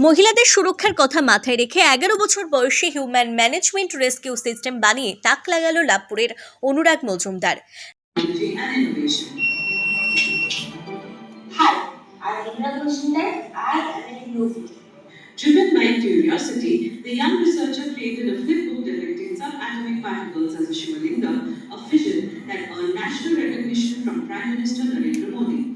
মহিলাদের সুরক্ষার কথা মাথায় রেখে এগারো বছর বয়সী হিউম্যান ম্যানেজমেন্ট রেস্কিউ সিস্টেম বানিয়ে তাক লাগালো লাভপুরের অনুরাগ Majumdar. Driven by curiosity, the young researcher created a flip book depicting subatomic particles as a Shivalinga, a vision that earned national recognition from Prime Minister Narendra Modi.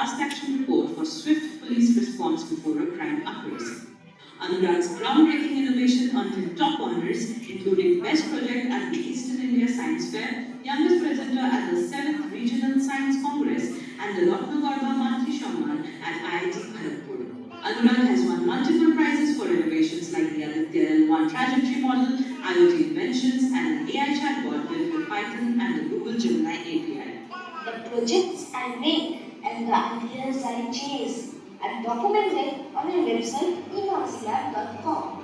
Fast action report for swift police response before a crime occurs. Anurag's groundbreaking innovation earned top honors, including Best Project at the Eastern India Science Fair, Youngest Presenter at the 7th Regional Science Congress, and the Ratnagarbha Mantri Samman at IIT Kharagpur. Anurag has won multiple prizes for innovations like the Aditya L1 trajectory model, IoT inventions, and an AI chatbot built with Python and the Google Gemini API. The projects I make and the ideas I chase are documented on my website emarslab.com.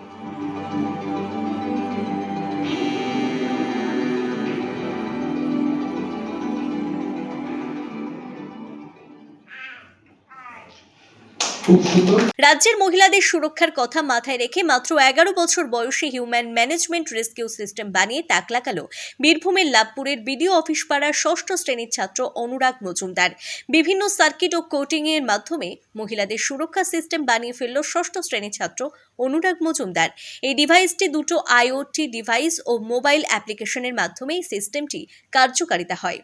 রাজ্যের মহিলাদের সুরক্ষার কথা মাথায় রেখে মাত্র এগারো বছর বয়সী হিউম্যান ম্যানেজমেন্ট রেস্কিউ সিস্টেম বানিয়ে তাক লাগালো। বীরভূমের লাভপুরের বিডিও অফিস পাড়ার ষষ্ঠ শ্রেণির ছাত্র অনুরাগ মজুমদার। বিভিন্ন সার্কিট ও কোটিং এর মাধ্যমে মহিলাদের সুরক্ষা সিস্টেম বানিয়ে ফেলল ষষ্ঠ শ্রেণির ছাত্র অনুরাগ মজুমদার। এই ডিভাইসটি দুটো আইওটি ডিভাইস ও মোবাইল অ্যাপ্লিকেশনের মাধ্যমে এই সিস্টেমটি কার্যকারিতা হয়।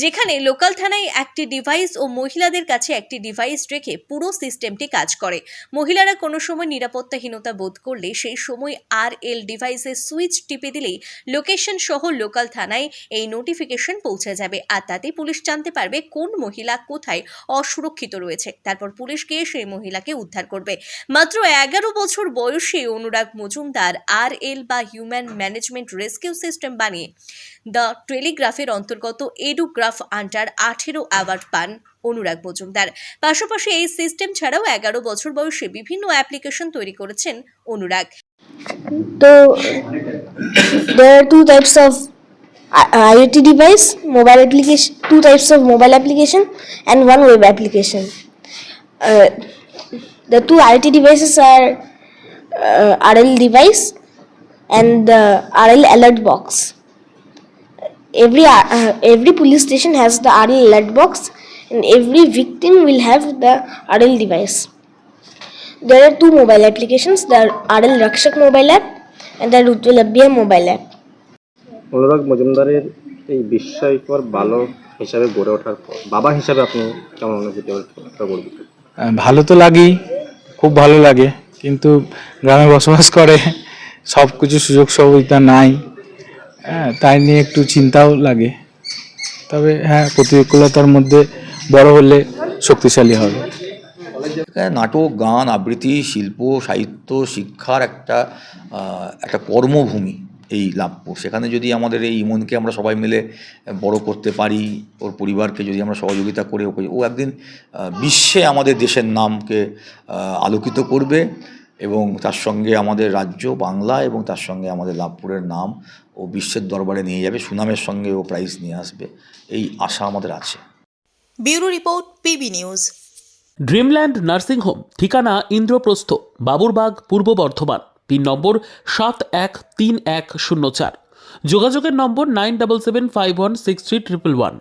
যেখানে লোকাল থানায় একটি ডিভাইস ও মহিলাদের কাছে একটি ডিভাইস রেখে পুরো সিস্টেমটি কাজ করে। মহিলারা কোনো সময় নিরাপত্তাহীনতা বোধ করলে সেই সময় আর এল ডিভাইসের সুইচ টিপে দিলেই লোকেশন সহ লোকাল থানায় এই নোটিফিকেশন পৌঁছে যাবে। আর তাতে পুলিশ জানতে পারবে কোন মহিলা কোথায় অসুরক্ষিত রয়েছে। তারপর পুলিশ গিয়ে সেই মহিলাকে উদ্ধার করবে। মাত্র এগারো বছর বয়সী অনুরাগ মজুমদার আর এল বা হিউম্যান ম্যানেজমেন্ট রেস্কিউ সিস্টেম বানিয়ে দ্য টেলিগ্রাফের অন্তর্গত এডুগ্রাফ আন্ডার আঠেরো অ্যাওয়ার্ড পান অনুরাগ মজুমদার। পাশাপাশি এই সিস্টেম ছাড়াও এগারো বছর বয়সে বিভিন্ন অ্যাপ্লিকেশন তৈরি করেছেন অনুরাগ। তো there two types of IoT device mobile application two types of mobile application and one web application the two IoT devices R R L device and the R L alert box Every uh, every police station has the RL alert box and every victim will have the RL device. There are two mobile applications, the RL Rakshak mobile app and the Rutulabhya mobile app. Anurag মজুমদারের এই বিস্ময়কর বালক হিসাবে গড়ে ওঠার পর বাবা হিসাবে আপনি কেমন অনুভূতি করবেন ভালো তো লাগেই খুব ভালো লাগে কিন্তু গ্রামে বসবাস করে সব কিছু সুযোগ সুবিধা নাই হ্যাঁ তাই নিয়ে একটু চিন্তাও লাগে। তবে হ্যাঁ প্রতিকূলতার মধ্যে বড় হলে শক্তিশালী হবে। নাটক, গান, আবৃত্তি, শিল্প, সাহিত্য, শিক্ষার একটা একটা কর্মভূমি এই লাভপুর সেখানে যদি আমাদের এই ইমনকে আমরা সবাই মিলে বড় করতে পারি, ওর পরিবারকে যদি আমরা সহযোগিতা করে ও একদিন বিশ্বে আমাদের দেশের নামকে আলোকিত করবে। এবং তার সঙ্গে আমাদের রাজ্য বাংলা এবং তার সঙ্গে আমাদের লাভপুরের নাম ও বিশ্বের দরবারে নিয়ে যাবে। সুনামের সঙ্গে ও প্রাইজ নিয়ে আসবে। এই আশা আমাদের আছে। Bureau report PB news. Dreamland nursing home ঠিকানা ইন্দ্রপ্রস্থ বাবুরবাগ পূর্ব বর্ধমান পিন নম্বর সাত এক তিন এক শূন্য চার। যোগাযোগের নম্বর nine double seven five one six three triple one.